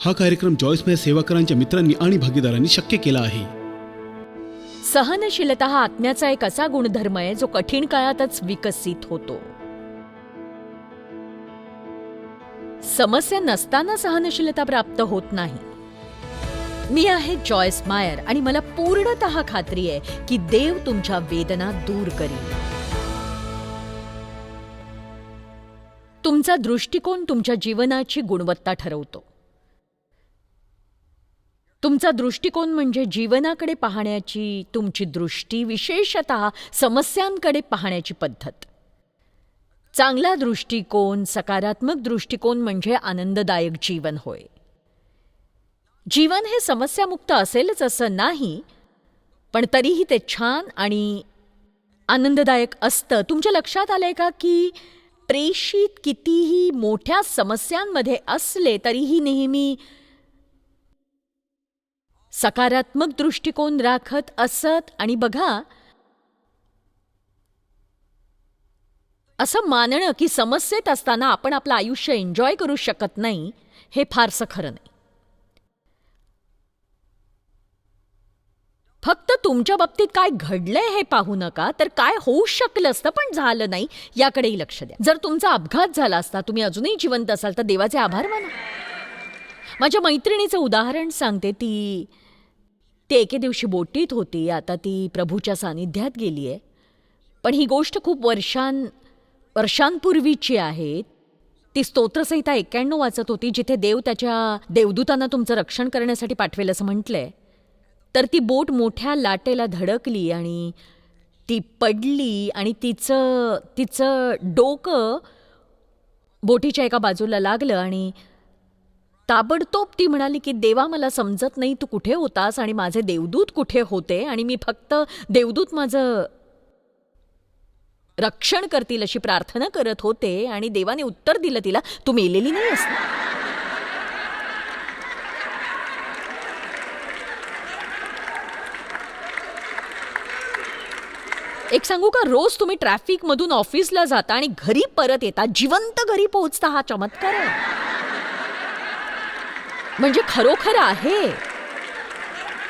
हा कार्यक्रम जॉयसमय सेवाकरांच्या मित्रांनी आणि भागीदारांनी शक्य केला आहे. सहनशीलता हा आत्म्याचा एक असा गुणधर्म आहे जो कठीण काळातच विकसित होतो. समस्या नसताना सहनशीलता प्राप्त होत नाही. मी आहे जॉयस मायर आणि मला पूर्णत खात्री आहे की देव तुमच्या वेदना दूर करील. तुमचा दृष्टिकोन तुमच्या जीवनाची गुणवत्ता ठरवतो. तुमचा दृष्टिकोन म्हणजे जीवनाकडे पाहण्याची तुमची दृष्टी विशेषत समस्यांकडे पाहण्याची पद्धत. चांगला दृष्टिकोन सकारात्मक दृष्टिकोन म्हणजे आनंददायक जीवन होय. जीवन हे समस्यामुक्त असेलच असं नाही पण तरीही ते छान आणि आनंददायक असतं. तुमच्या लक्षात आलंय का की प्रेषित कितीही मोठ्या समस्यांमध्ये असले तरीही नेहमी सकारात्मक दृष्टिकोन राखत असत आणि बघा असं मानणं की समस्येत असताना आपण आपलं आयुष्य एन्जॉय करू शकत नाही हे फारसं खरं नाही. फक्त तुमच्या बाबतीत काय घडलंय हे पाहू नका तर काय होऊ शकलं असतं पण झालं नाही याकडेही लक्ष द्या. जर तुमचा अपघात झाला असता तुम्ही अजूनही जिवंत असाल तर देवाचे आभार माना. माझ्या मैत्रिणीचं उदाहरण सांगते ती ती एके दिवशी बोटीत होती. आता ती प्रभूच्या सानिध्यात गेली आहे पण ही गोष्ट खूप वर्षां वर्षांपूर्वीची आहे. ती स्तोत्रसंहिता एक्क्याण्णव वाचत होती जिथे देव त्याच्या देवदूतांना तुमचं रक्षण करण्यासाठी पाठवेल असं म्हटलंय. तर ती बोट मोठ्या लाटेला धडकली आणि ती पडली आणि तिचं तिचं डोकं बोटीच्या एका बाजूला लागलं आणि ताबडतोब ती म्हणाली की देवा मला समजत नाही तू कुठे होतास आणि माझे देवदूत कुठे होते आणि मी फक्त देवदूत माझं रक्षण करतील अशी प्रार्थना करत होते आणि देवाने उत्तर दिलं तिला तू मेलेली नाही अस एक सांगू का रोज तुम्ही ट्रॅफिक मधून ऑफिसला जाता आणि घरी परत येता जिवंत घरी पोहोचता हा चमत्कार आहे. म्हणजे खरोखर आहे.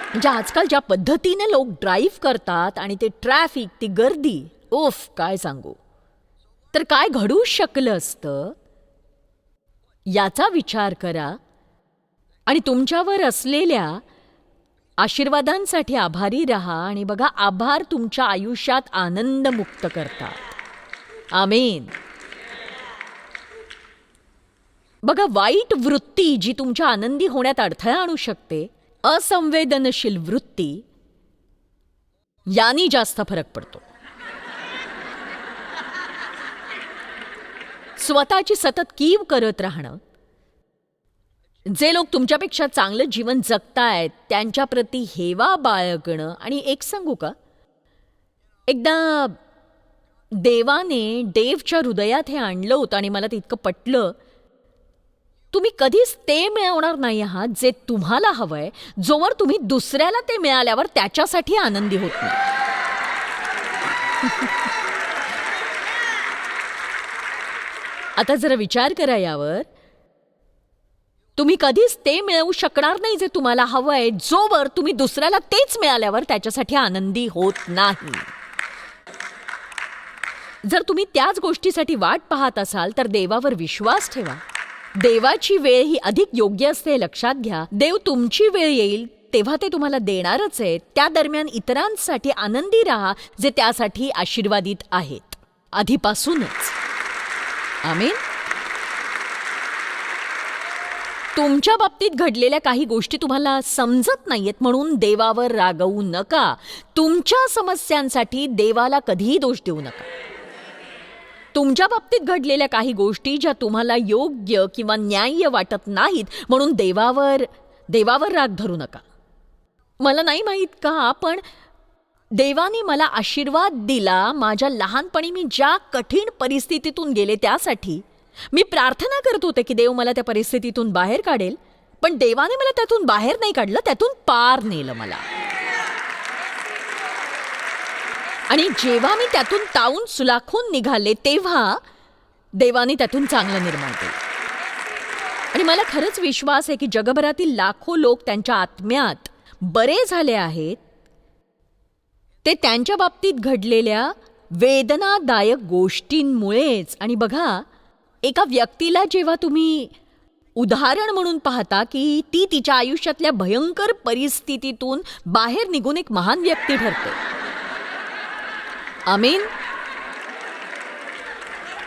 म्हणजे आजकाल ज्या पद्धतीने लोक ड्राईव्ह करतात आणि ते ट्रॅफिक ती गर्दी ओफ काय सांगू. तर काय घडू शकलं असतं? याचा विचार करा. आणि तुमच्यावर असलेल्या आशीर्वादांसाठी आभारी राहा आणि बघा आभार तुमच्या आयुष्यात आनंद मुक्त करतात. आमेन. बघा वाईट वृत्ती जी तुमच्या आनंदी होण्यात अडथळा आणू शकते असंवेदनशील वृत्ती यानी जास्त फरक पडतो. स्वतःची सतत कीव करत राहणं जे लोक तुमच्यापेक्षा चांगलं जीवन जगतायत त्यांच्याप्रती हेवा बाळगणं आणि एक सांगू का? एकदा देवाने देवच्या हृदयात हे आणलं होतं आणि मला ते इतकं पटलं तुम्ही कधीच ते मिळवणार नाही आहात जे तुम्हाला हवंय जोवर तुम्ही दुसऱ्याला ते मिळाल्यावर त्याच्यासाठी आनंदी होत नाही. आता जरा विचार करा यावर. तुम्ही कधीच ते मिळवू शकणार नाही जे तुम्हाला हवंय जोवर तुम्ही दुसऱ्याला तेच मिळाल्यावर त्याच्यासाठी आनंदी होत नाही. जर तुम्ही त्याच गोष्टीसाठी वाट पाहत असाल तर देवावर विश्वास ठेवा. देवाची वेळ ही अधिक योग्य असते लक्षात घ्या. देव तुमची वेळ येईल तेव्हा ते तुम्हाला देणारच आहे त्या दरम्यान इतरांसाठी आनंदी राहा जे त्यासाठी आशीर्वादित आहेत. आधीपासूनच. आमीन. तुमच्या बाबतीत घडलेल्या काही गोष्टी तुम्हाला समजत नाहीयेत म्हणून देवावर रागवू नका. तुमच्या समस्यांसाठी देवाला कधीही दोष देऊ नका. तुमच्या बाबतीत घडलेल्या काही गोष्टी ज्या तुम्हाला योग्य किंवा न्याय्य वाटत नाहीत म्हणून देवावर देवावर राग धरू नका. मला नाही माहीत का पण देवाने मला आशीर्वाद दिला माझ्या लहानपणी मी ज्या कठीण परिस्थितीतून गेले त्यासाठी. मी प्रार्थना करत होते की देव मला त्या परिस्थितीतून बाहेर काढेल पण देवाने मला त्यातून बाहेर नाही काढलं त्यातून पार नेलं मला. आणि जेव्हा मी त्यातून तावून सुलाखून निघाले तेव्हा देवाने त्यातून चांगलं निर्माण केलं. आणि मला खरंच विश्वास आहे की जगभरातील लाखो लोक त्यांच्या आत्म्यात बरे झाले आहेत. ते त्यांच्या बाबतीत घडलेल्या वेदनादायक गोष्टींमुळेच. आणि बघा एका व्यक्तीला जेव्हा तुम्ही उदाहरण म्हणून पाहता की ती तिच्या आयुष्यातल्या भयंकर परिस्थितीतून बाहेर निघून एक महान व्यक्ती ठरते. आमीन.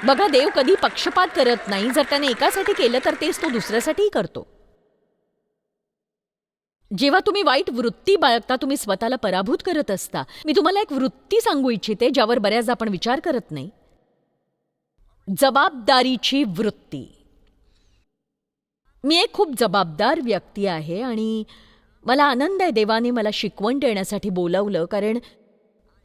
बघा देव कधी पक्षपात करत नाही. जर त्याने एकासाठी केलं तर तेच तो दुसऱ्यासाठीही करतो. जेव्हा तुम्ही वाईट वृत्ती बाळगता तुम्ही स्वतःला पराभूत करत असता. मी तुम्हाला एक वृत्ती सांगू इच्छिते ज्यावर बऱ्याचदा आपण विचार करत नाही. जबाबदारीची वृत्ती. मी एक खूप जबाबदार व्यक्ती आहे आणि मला आनंद आहे देवाने मला शिकवण देण्यासाठी बोलावलं कारण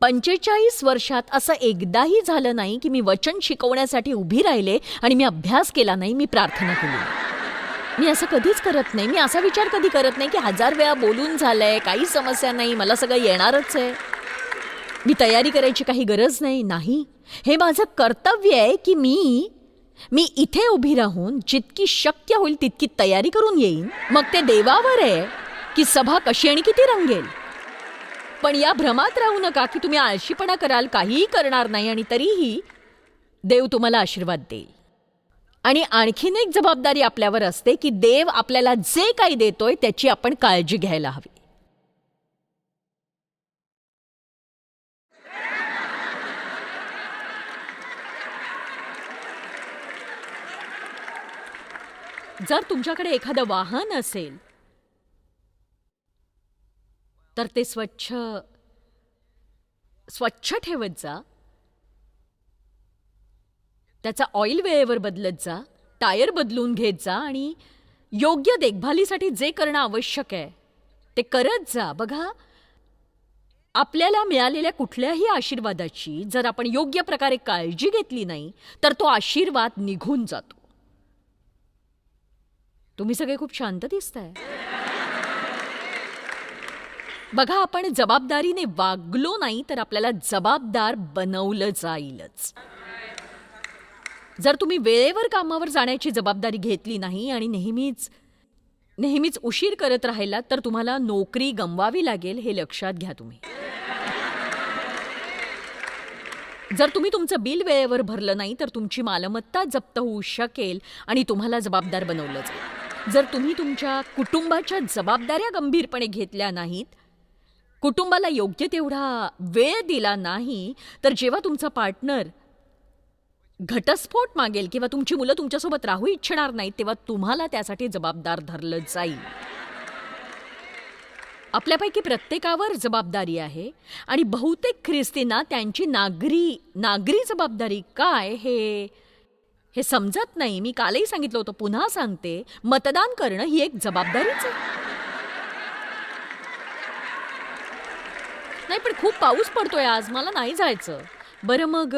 पंचेचाळीस वर्षात असं एकदाही झालं नाही की मी वचन शिकवण्यासाठी उभी राहिले आणि मी अभ्यास केला नाही मी प्रार्थना केली. मी असं कधीच करत नाही. मी असा विचार कधी करत नाही की हजार वेळा बोलून झालंय काही समस्या नाही मला सगळं येणारच आहे. मी तयारी करायची काही गरज नाही नाही. हे माझं कर्तव्य आहे की मी मी इथे उभी राहून जितकी शक्य होईल तितकी तयारी करून येईन. मग ते देवावर आहे की सभा कशी आणि किती रंगेल? पण या भ्रमात राहू नका की तुम्ही आळशीपणा कराल काहीही करणार नाही आणि तरीही देव तुम्हाला आशीर्वाद देईल. आणि आणखीन एक जबाबदारी आपल्यावर असते की देव आपल्याला जे काही देतोय त्याची आपण काळजी घ्यायला हवी. जर तुमच्याकडे एखादं वाहन असेल तर ते स्वच्छ स्वच्छ ठेवत जा. त्याचा ऑइल वेळेवर बदलत जा. टायर बदलून घेत जा आणि योग्य देखभालीसाठी जे करणं आवश्यक आहे ते करत जा. बघा आपल्याला मिळालेल्या कुठल्याही आशीर्वादाची जर आपण योग्य प्रकारे काळजी घेतली नाही तर तो आशीर्वाद निघून जातो. तुम्ही सगळे खूप शांत दिसताय. बघा आपण जबाबदारीने वागलो नाही तर आपल्याला जबाबदार बनवलं जाईलच. जर तुम्ही वेळेवर कामावर जाण्याची जबाबदारी घेतली नाही आणि नेहमीच नेहमीच उशीर करत राहिलात तर तुम्हाला नोकरी गमवावी लागेल हे लक्षात घ्या तुम्ही. जर तुम्ही तुमचं बिल वेळेवर भरलं नाही तर तुमची मालमत्ता जप्त होऊ शकेल आणि तुम्हाला जबाबदार बनवलं जाईल. जर तुम्ही तुमच्या कुटुंबाच्या जबाबदाऱ्या गंभीरपणे घेतल्या नाहीत कुटुंबाला योग्य तेवढा वेळ दिला नाही तर जेव्हा तुमचा पार्टनर घटस्फोट मागेल किंवा तुमची मुलं तुमच्यासोबत राहू इच्छिणार नाहीत तेव्हा तुम्हाला त्यासाठी जबाबदार धरलं जाईल. आपल्यापैकी प्रत्येकावर जबाबदारी आहे आणि बहुतेक ख्रिस्तींना त्यांची नागरी नागरी जबाबदारी काय हे हे समजत नाही. मी कालही सांगितलं होतं पुन्हा सांगते. मतदान करणं ही एक जबाबदारीच आहे. नाही पण खूप पाऊस पडतोय आज. मला नाही जायचं. बरं मग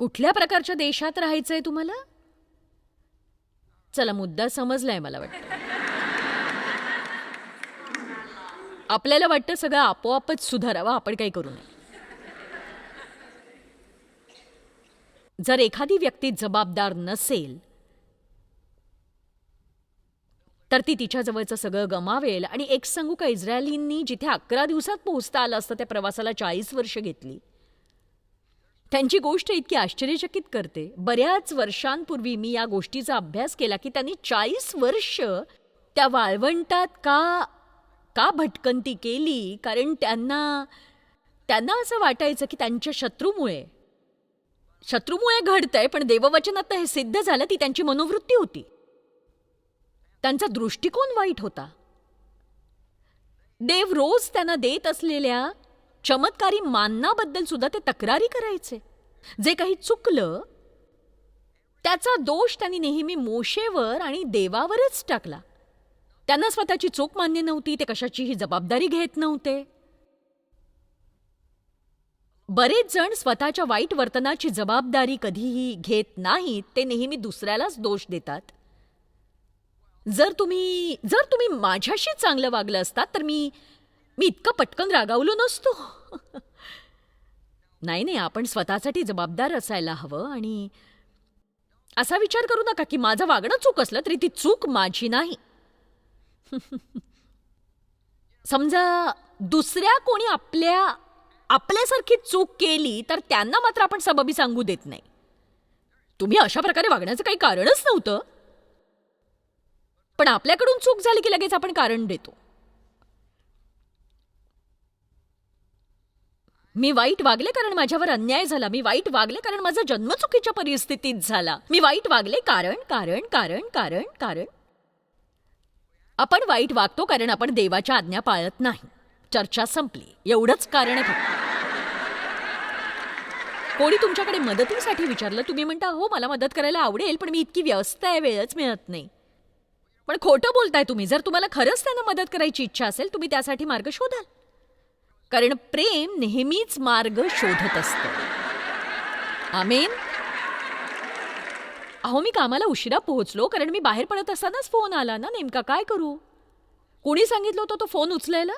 कुठल्या प्रकारच्या देशात राहायचंय तुम्हाला? चला मुद्दा समजलाय मला वाटतं. आपल्याला वाटतं सगळं आपोआपच सुधारावं आपण काही करू नये. जर एखादी व्यक्ती जबाबदार नसेल तर ती तिच्याजवळचं सगळं गमावेल आणि एक सांगू का इस्रायलींनी जिथे अकरा दिवसात पोहोचता आलं असतं त्या प्रवासाला चाळीस वर्ष घेतली. त्यांची गोष्ट इतकी आश्चर्यचकित करते. बऱ्याच वर्षांपूर्वी मी या गोष्टीचा अभ्यास केला की त्यांनी चाळीस वर्ष त्या वाळवंटात का का भटकंती केली? कारण त्यांना त्यांना असं वाटायचं की त्यांच्या शत्रूमुळे शत्रूमुळे घडतंय पण देववचनात हे सिद्ध झालं ती त्यांची मनोवृत्ती होती. त्यांचा दृष्टिकोन वाईट होता. देव रोज त्यांना देत असलेल्या चमत्कारी माननाबद्दल सुद्धा ते तक्रारी करायचे. जे काही चुकलं त्याचा दोष त्यांनी नेहमी मोशेवर आणि देवावरच टाकला. त्यांना स्वतःची चूक मान्य नव्हती ते कशाचीही जबाबदारी घेत नव्हते. बरेच जण स्वतःच्या वाईट वर्तनाची जबाबदारी कधीही घेत नाहीत ते नेहमी दुसऱ्यालाच दोष देतात. जर तुम्ही जर तुम्ही माझ्याशी चांगलं वागलं असतात तर मी मी इतकं पटकन रागावलो नसतो. नाही नाही आपण स्वतःसाठी जबाबदार असायला हवं आणि असा विचार करू नका की माझं वागणं चूक असलं तरी ती चूक माझी नाही. समजा दुसऱ्या कोणी आपल्या आपल्यासारखी चूक केली तर त्यांना मात्र आपण सबबी सांगू देत नाही. तुम्ही अशा प्रकारे वागण्याचं काही कारणच नव्हतं. पण आपल्याकडून चूक झाली की लगेच आपण कारण देतो. मी वाईट वागले कारण माझ्यावर अन्याय झाला. मी वाईट वागले कारण माझा जन्म चुकीच्या परिस्थितीत झाला. मी वाईट वागले कारण कारण कारण कारण कारण. आपण वाईट वागतो कारण आपण देवाच्या आज्ञा पाळत नाही. चर्चा संपली. एवढंच कारण आहे कोणी तुमच्याकडे मदतीसाठी विचारलं? तुम्ही म्हणता हो मला मदत करायला आवडेल पण मी इतकी व्यस्त आहे वेळच मिळत नाही. पण खोटं बोलताय तुम्ही. जर तुम्हाला खरंच त्यांना मदत करायची इच्छा असेल तुम्ही त्यासाठी मार्ग शोधाल. कारण प्रेम नेहमीच मार्ग शोधत असतं. आमेन. अहो मी कामाला उशिरा पोहोचलो कारण मी बाहेर पडत असतानाच फोन आला ना नेमका काय करू? कोणी सांगितलं होतं तो फोन उचलायला?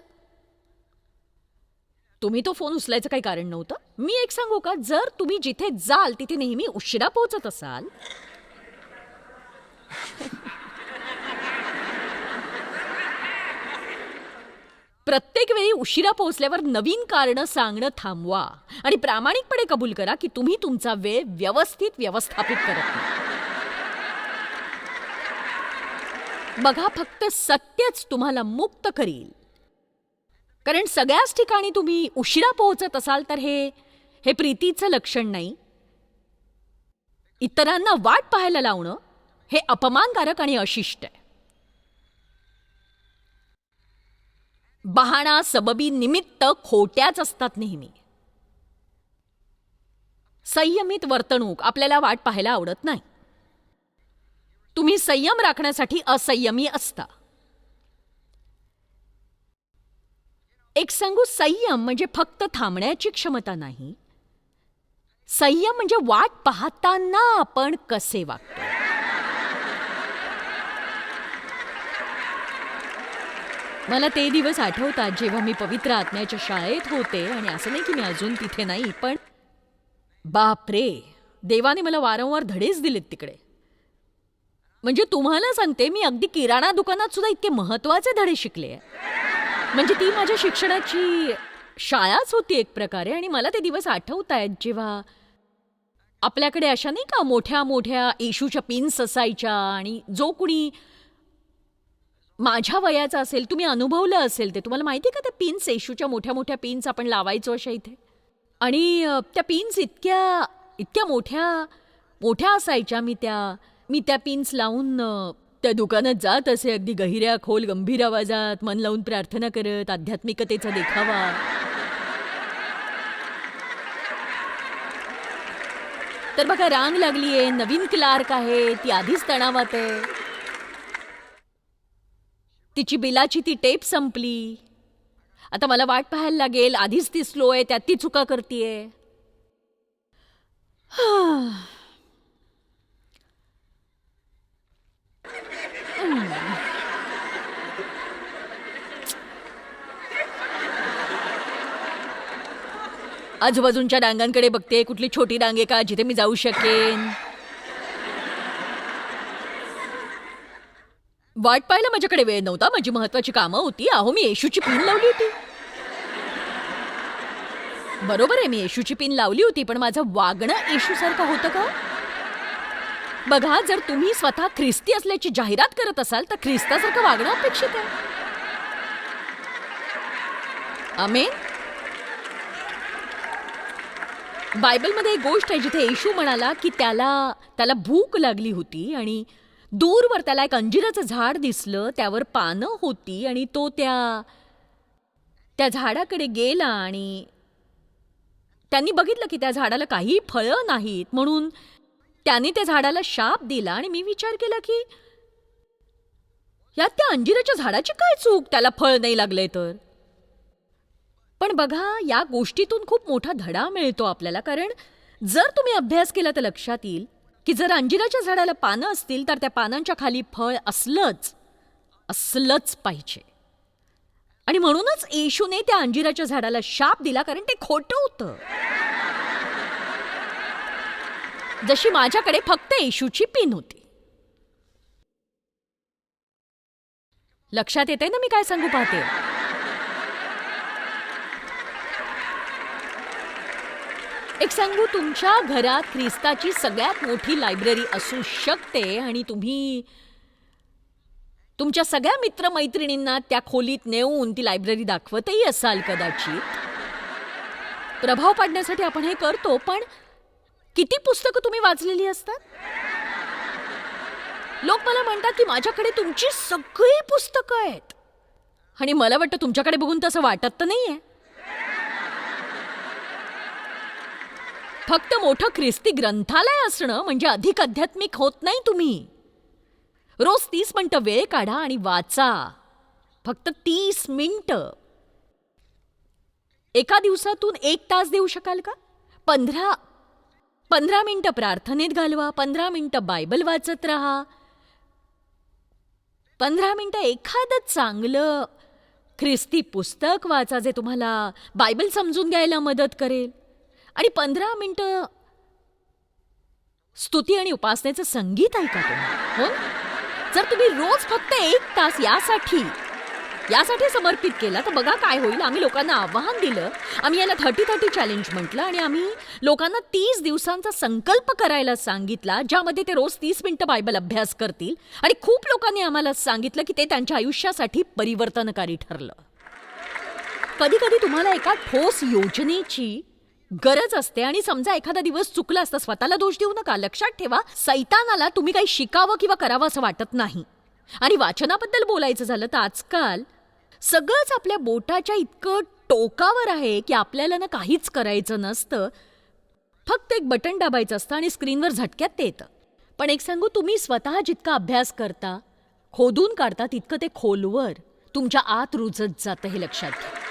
तुम्ही तो फोन उचलायचं काही कारण नव्हतं. मी एक सांगू का जर तुम्ही जिथे जाल तिथे नेहमी उशिरा पोहोचत असाल प्रत्येक वेळी उशिरा पोहोचल्यावर नवीन कारणं सांगणं थांबवा. आणि प्रामाणिकपणे कबूल करा की तुम्ही तुमचा वेळ व्यवस्थित व्यवस्थापित करत नाही. बघा फक्त सत्यच तुम्हाला मुक्त करील. कारण सगळ्याच ठिकाणी तुम्ही उशिरा पोहोचत असाल तर हे हे प्रीतीचं लक्षण नाही. इतरांना वाट पाहायला लावणं हे अपमानकारक आणि अशिष्ट आहे. बहाणा सबबी निमित्त खोट्याच असतात नेहमी. संयमित वर्तणूक आपल्याला वाट पाहायला आवडत नाही. तुम्ही संयम राखण्यासाठी असंयमी असता. एक सांगू संयम म्हणजे फक्त थांबण्याची क्षमता नाही. संयम म्हणजे वाट पाहताना आपण कसे वागतो? मला ते दिवस आठवतात जेव्हा मी पवित्र आत्म्याच्या शाळेत होते आणि असं नाही की मी अजून तिथे नाही पण बापरे देवाने मला वारंवार धडेच दिलेत तिकडे. म्हणजे तुम्हाला सांगते मी अगदी किराणा दुकानात सुद्धा इतके महत्त्वाचे धडे शिकले म्हणजे ती माझ्या शिक्षणाची शाळाच होती एक प्रकारे आणि मला ते दिवस आठवत आहेत जेव्हा आपल्याकडे अशा नाही का मोठ्या मोठ्या येशूच्या पिन्स असायच्या आणि जो कुणी माझ्या वयाचा असेल तुम्ही अनुभवलं असेल ते. तुम्हाला माहिती आहे का त्या पिन्स येशूच्या मोठ्या मोठ्या पिन्स आपण लावायचो अशा इथे? आणि त्या पिन्स इतक्या इतक्या मोठ्या मोठ्या असायच्या मी त्या. मी त्या पिन्स लावून त्या दुकानात जात असे अगदी गहिऱ्या खोल गंभीर आवाजात मन लावून प्रार्थना करत आध्यात्मिकतेचा देखावा. तर बघा रांग लागली आहे नवीन क्लार्क आहे ती आधीच तणावात आहे. तिची बिलाची ती टेप संपली. आता मला वाट पाहायला लागेल आधीच ती स्लो आहे त्यात ती चुका करतीये. आजूबाजूंच्या डांगांकडे बघते कुठली छोटी डांगे का जिथे मी जाऊ शकेन. वाट पाहायला माझ्याकडे वेळ नव्हता. माझी महत्वाची कामं होती. अहो मी येशूची पिन लावली होती. बरोबर आहे मी येशूची पिन लावली होती पण माझं वागणं येशूसारखं होतं का? बघा जर तुम्ही स्वतः ख्रिस्ती असल्याची जाहिरात करत असाल तर ख्रिस्तासारखं वागणं अपेक्षित आहे. आमेन. बायबलमध्ये एक गोष्ट आहे जिथे येशू म्हणाला की त्याला त्याला भूक लागली होती आणि दूरवर त्याला एक अंजिराचं झाड दिसलं त्यावर पानं होती आणि तो त्या त्या झाडाकडे गेला आणि त्यांनी बघितलं की त्या झाडाला काही फळं नाहीत. म्हणून त्याने त्या झाडाला शाप दिला आणि मी विचार केला की यात त्या अंजिराच्या झाडाची काय चूक? त्याला फळ नाही लागलंय तर. पण बघा या गोष्टीतून खूप मोठा धडा मिळतो आपल्याला. कारण जर तुम्ही अभ्यास केला तर लक्षात येईल की जर अंजिराच्या झाडाला पानं असतील तर त्या पानांच्या खाली फळ असलंच असलंच पाहिजे. आणि म्हणूनच येशूने त्या अंजिराच्या झाडाला शाप दिला कारण ते खोटं होतं. जशी माझ्याकडे फक्त येशूची पिन होती. लक्षात येते ना मी काय सांगू पाहते? एक सांगू तुमच्या घरात ख्रिस्ताची सगळ्यात मोठी लायब्ररी असू शकते आणि तुम्ही तुमच्या सगळ्या मित्रमैत्रिणींना त्या खोलीत नेऊन ती लायब्ररी दाखवतही असाल कदाचित. प्रभाव पाडण्यासाठी आपण हे करतो पण किती पुस्तकं तुम्ही वाचलेली असतात? लोक मला म्हणतात की माझ्याकडे तुमची सगळी पुस्तकं आहेत. आणि मला वाटतं तुमच्याकडे बघून तसं वाटत तर नाही आहे फक्त मोठं ख्रिस्ती ग्रंथालय असणं म्हणजे अधिक आध्यात्मिक होत नाही तुम्ही. रोज तीस मिनटं वेळ काढा आणि वाचा. फक्त तीस मिनटं. एका दिवसातून एक तास देऊ शकाल का? पंधरा पंधरा मिनटं प्रार्थनेत घालवा पंधरा मिनटं बायबल वाचत राहा. पंधरा मिनटं एखादं चांगलं ख्रिस्ती पुस्तक वाचा जे तुम्हाला बायबल समजून घ्यायला मदत करेल. आणि पंधरा मिनटं स्तुती आणि उपासनेचं संगीत ऐका तुम्ही. हो? जर तुम्ही रोज फक्त एक तास यासाठी यासाठी समर्पित केला तर बघा काय होईल. आम्ही लोकांना आव्हान दिलं. आम्ही याला थर्टी थर्टी चॅलेंज म्हटलं आणि आम्ही लोकांना तीस दिवसांचा संकल्प करायला सांगितला ज्यामध्ये ते रोज तीस मिनटं बायबल अभ्यास करतील. आणि खूप लोकांनी आम्हाला सांगितलं की ते त्यांच्या आयुष्यासाठी परिवर्तनकारी ठरलं. कधी कधी तुम्हाला एका ठोस योजनेची गरज असते आणि समजा एखादा दिवस चुकला असता स्वतःला दोष देऊ नका. लक्षात ठेवा सैतानाला तुम्ही काही शिकावं किंवा करावं असं वाटत नाही. आणि वाचनाबद्दल बोलायचं झालं तर आजकाल सगळंच आपल्या बोटाच्या इतकं टोकावर आहे की आपल्याला ना काहीच करायचं नसतं. फक्त एक बटन दाबायचं असतं आणि स्क्रीनवर झटक्यात ते येतं. पण एक सांगू तुम्ही स्वतः जितका अभ्यास करता खोदून काढता तितकं ते खोलवर तुमच्या आत रुजत जातं हे लक्षात घ्या.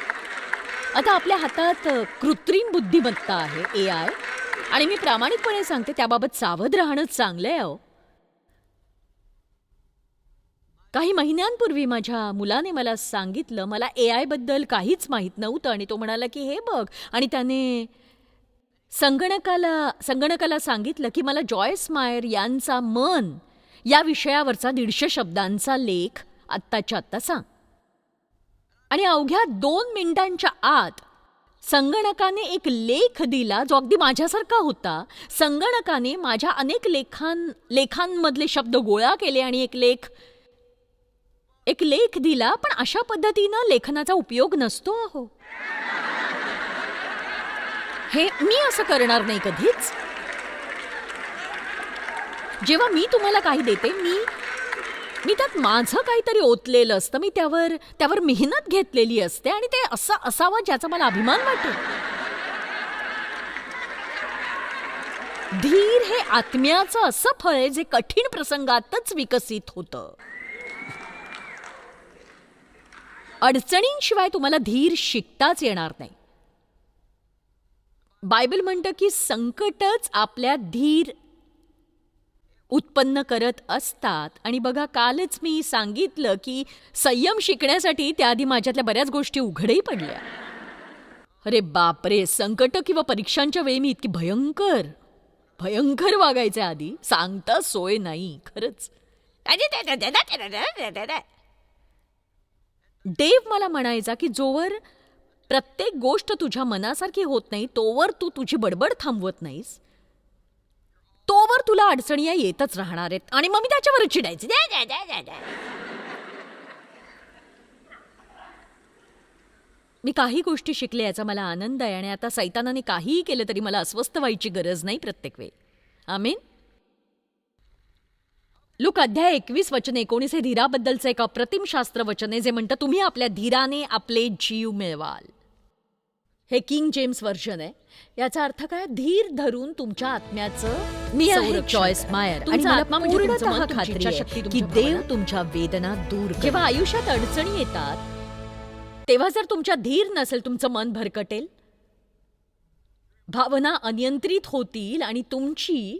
आता आपल्या हातात कृत्रिम बुद्धिमत्ता आहे ए आय. आणि मी प्रामाणिकपणे सांगते त्याबाबत सावध राहणं चांगलं आहे अहो. काही महिन्यांपूर्वी माझ्या मुलाने मला सांगितलं मला ए आयबद्दल काहीच माहीत नव्हतं. आणि तो म्हणाला की हे बघ. आणि त्याने संगणकाला संगणकाला सांगितलं की मला जॉयस मायर यांचा मन या विषयावरचा दीडशे शब्दांचा लेख आत्ताच्या आत्ता सांग. आणि अवघ्या दोन मिनिटांच्या आत संगणकाने एक लेख दिला जो अगदी माझ्यासारखा होता. संगणकाने माझ्या अनेक लेखां लेखांमधले शब्द गोळा केले आणि एक लेख एक लेख दिला पण अशा पद्धतीनं लेखनाचा उपयोग नसतो अहो. हे मी असं करणार नाही कधीच. जेव्हा मी तुम्हाला काही देते मी मी त्यात माझं काहीतरी ओतलेलं असतं. मी त्यावर त्यावर मेहनत घेतलेली असते आणि ते असं असावं ज्याचा मला अभिमान वाटेल. धीर हे आत्म्याचं असं फळ आहे जे कठीण प्रसंगातच विकसित होतं. अडचणींशिवाय तुम्हाला धीर शिकताच येणार नाही. बायबल म्हणतं की संकटच आपल्या धीर उत्पन्न करत असतात. आणि बघा कालच मी सांगितलं की संयम शिकण्यासाठी त्याआधी माझ्यातल्या बऱ्याच गोष्टी उघडही पडल्या. अरे बापरे संकट किंवा परीक्षांच्या वेळी मी इतकी भयंकर भयंकर वागायचे आधी. सांगता सोय नाही खरंच. देव मला म्हणायचा की जोवर प्रत्येक गोष्ट तुझ्या मनासारखी होत नाही तोवर तू तुझी बडबड थांबवत नाहीस. तोवर तुला अडचणी येतच राहणार आहेत. आणि मग मी त्याच्यावर चिडायचे. द्या, मी काही गोष्टी शिकले याचा मला आनंद आहे आणि आता सैतानाने काहीही केलं तरी मला अस्वस्थ व्हायची गरज नाही प्रत्येक वेळी. आमीन. लुक अध्याय एकवीस वचन एकोणीस हे धीराबद्दलचं एक अप्रतिम शास्त्र वचन आहे जे म्हणतं तुम्ही आपल्या धीराने आपले जीव मिळवाल. हे किंग जेम्स वर्जन आहे. याचा अर्थ काय? धीर धरून तुमच्या आत्म्याचं मी आहे जॉयस मायर आणि मला म्हणजे पूर्णतः खात्री आहे की देव. तुमच्या वेदना दूर जेव्हा आयुष्यात अडचणी येतात तेव्हा जर तुमच्या धीर नसेल तुमचं मन भरकटेल भावना अनियंत्रित होतील आणि तुमची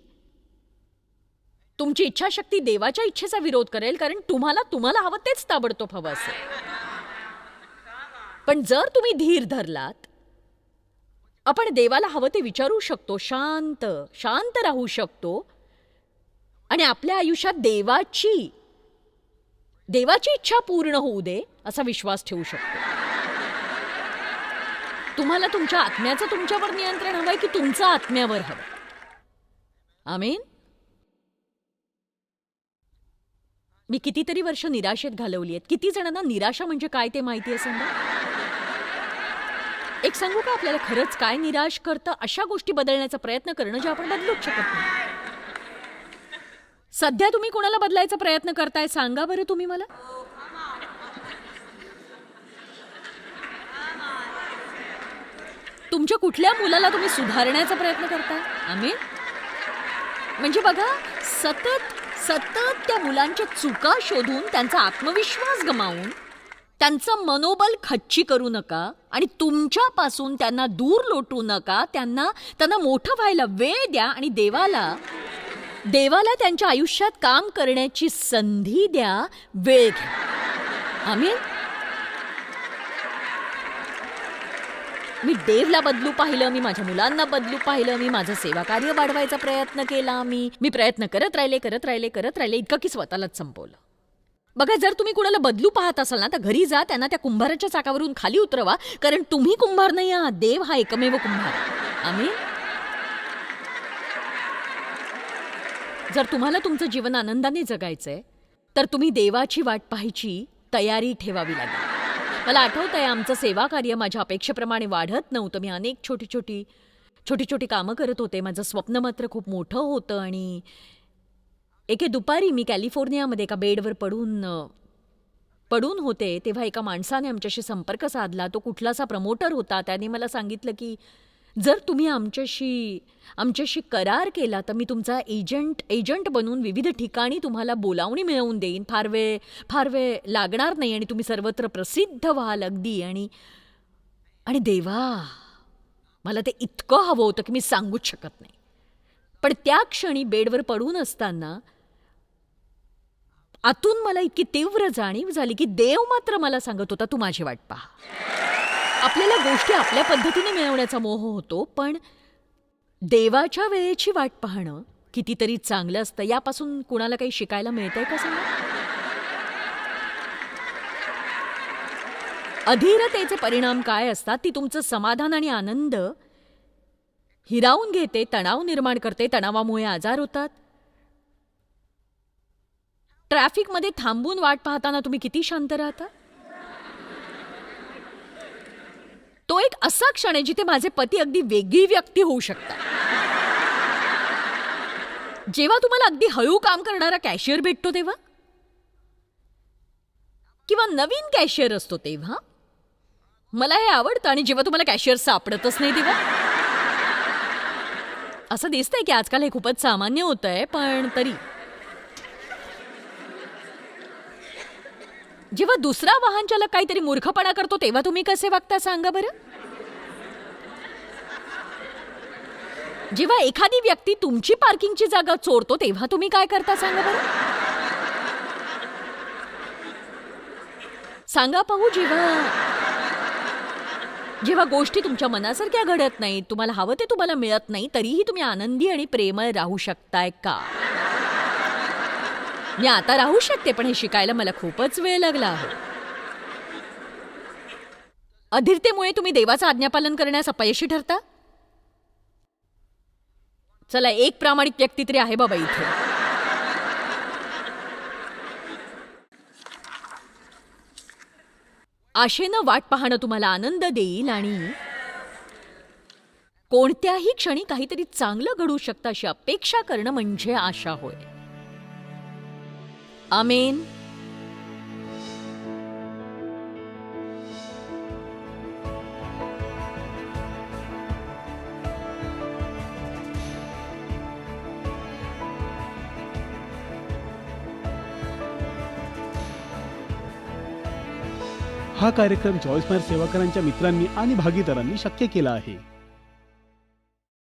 तुमची इच्छाशक्ती देवाच्या इच्छेचा विरोध करेल कारण तुम्हाला तुम्हाला हवं तेच ताबडतोब हवं असेल. पण जर तुम्ही धीर धरलात आपण देवाला हवं ते विचारू शकतो शांत शांत राहू शकतो. आणि आपल्या आयुष्यात देवाची देवाची इच्छा पूर्ण होऊ दे असा विश्वास ठेवू शकतो. तुम्हाला तुमच्या आत्म्याचं तुमच्यावर नियंत्रण हवंय की तुमचं आत्म्यावर हवं आमीन? मी कितीतरी वर्ष निराशेत घालवली आहेत. किती जणांना निराशा म्हणजे काय ते माहिती असेल ना एक सांगू का आपल्याला खरंच काय निराश करतं? अशा गोष्टी बदलण्याचा प्रयत्न करणं जे आपण बदलूच शकत नाही. सध्या तुम्ही कोणाला बदलायचा प्रयत्न करताय? सांगा बरं तुम्ही मला. तुमच्या कुठल्या मुलाला तुम्ही सुधारण्याचा प्रयत्न करताय? आम्ही म्हणजे बघा सतत सतत त्या मुलांच्या चुका शोधून त्यांचा आत्मविश्वास गमावून त्यांचं मनोबल खच्ची करू नका आणि तुमच्यापासून त्यांना दूर लोटू नका. त्यांना त्यांना मोठं व्हायला वेळ द्या आणि देवाला देवाला त्यांच्या आयुष्यात काम करण्याची संधी द्या वेळ घ्या. आम्ही मी देवला बदलू पाहिलं मी माझ्या मुलांना बदलू पाहिलं मी माझं सेवा कार्य वाढवायचा प्रयत्न केला मी मी प्रयत्न करत राहिले करत राहिले करत राहिले इतकं की स्वतःलाच संपवलं. बघा जर तुम्ही कुणाला बदलू पाहत असाल ना तर घरी जा त्यांना त्या कुंभाराच्या चाकावरून खाली उतरवा कारण तुम्ही कुंभार नाही आहात देव हा एकमेव कुंभार. आम्ही जर तुम्हाला तुमचं जीवन आनंदाने जगायचंय तर तुम्ही देवाची वाट पाहायची तयारी ठेवावी लागेल. मला आठवत आहे आमचं सेवा कार्य माझ्या अपेक्षेप्रमाणे वाढत नव्हतं. मी अनेक छोटी छोटी छोटी छोटी कामं करत होते. माझं स्वप्न मात्र खूप मोठं होतं आणि एके दुपारी मी कॅलिफोर्नियामध्ये एका बेडवर पडून पडून होते तेव्हा एका माणसाने आमच्याशी संपर्क साधला. तो कुठलासा प्रमोटर होता. त्याने मला सांगितलं की जर तुम्ही आमच्याशी आमच्याशी करार केला तर मी तुमचा एजंट एजंट बनून विविध ठिकाणी तुम्हाला बोलावणी मिळवून देईन. फार वेळ फार वेळ लागणार नाही आणि तुम्ही सर्वत्र प्रसिद्ध व्हाल अगदी. आणि आणि देवा मला ते इतकं हवं होतं की मी सांगूच शकत नाही. पण त्या क्षणी बेडवर पडून असताना आतून मला इतकी तीव्र जाणीव झाली की देव मात्र मला सांगत होता तू माझी वाट पहा. आपल्याला गोष्टी आपल्या पद्धतीने मिळवण्याचा मोह होतो पण देवाच्या वेळेची वाट पाहणं कितीतरी चांगलं असतं. यापासून कुणाला काही शिकायला मिळतंय का सांगा? अधीरतेचे परिणाम काय असतात ती तुमचं समाधान आणि आनंद हिरावून घेते तणाव निर्माण करते तणावामुळे आजार होतात. ट्रॅफिकमध्ये थांबून वाट पाहताना तुम्ही किती शांत राहता? तो एक असा क्षण आहे जिथे माझे पती अगदी वेगळी व्यक्ती होऊ शकतात. जेव्हा तुम्हाला अगदी हळू काम करणारा कॅशियर भेटतो तेव्हा? किंवा नवीन कॅशियर असतो तेव्हा? मला हे आवडतं आणि जेव्हा तुम्हाला कॅशियर सापडतच नाही तेव्हा? असं दिसतंय की आजकाल हे खूपच सामान्य होत आहे पण तरी. जेव्हा दुसरा वाहन चालक काहीतरी मूर्खपणा करतो तेव्हा तुम्ही कसे वागता सांगा बरं? जेव्हा एखादी व्यक्ती तुमची पार्किंगची जागा चोरतो तेव्हा तुम्ही काय करता सांगा बरं? सांगा पाहू जेव्हा जेव्हा गोष्टी तुमच्या मनासारख्या घडत नाहीत तुम्हाला हवं ते तुम्हाला मिळत नाही तरीही तुम्ही आनंदी आणि प्रेमळ राहू शकताय का? मी आता राहू शकते पण हे शिकायला मला खूपच वेळ लागला. आहे अधीरतेमुळे तुम्ही देवाचं आज्ञापालन करण्यास अपयशी ठरता? चला एक प्रामाणिक व्यक्ती तरी आहे बाबा इथे. आशेनं वाट पाहणं तुम्हाला आनंद देईल आणि कोणत्याही क्षणी काहीतरी चांगलं घडू शकतं अशी अपेक्षा करणं म्हणजे आशा होय. आमेन हा कार्यक्रम जॉईस सेवाकरांच्या मित्रांनी आणि भागीदारांनी शक्य केला आहे.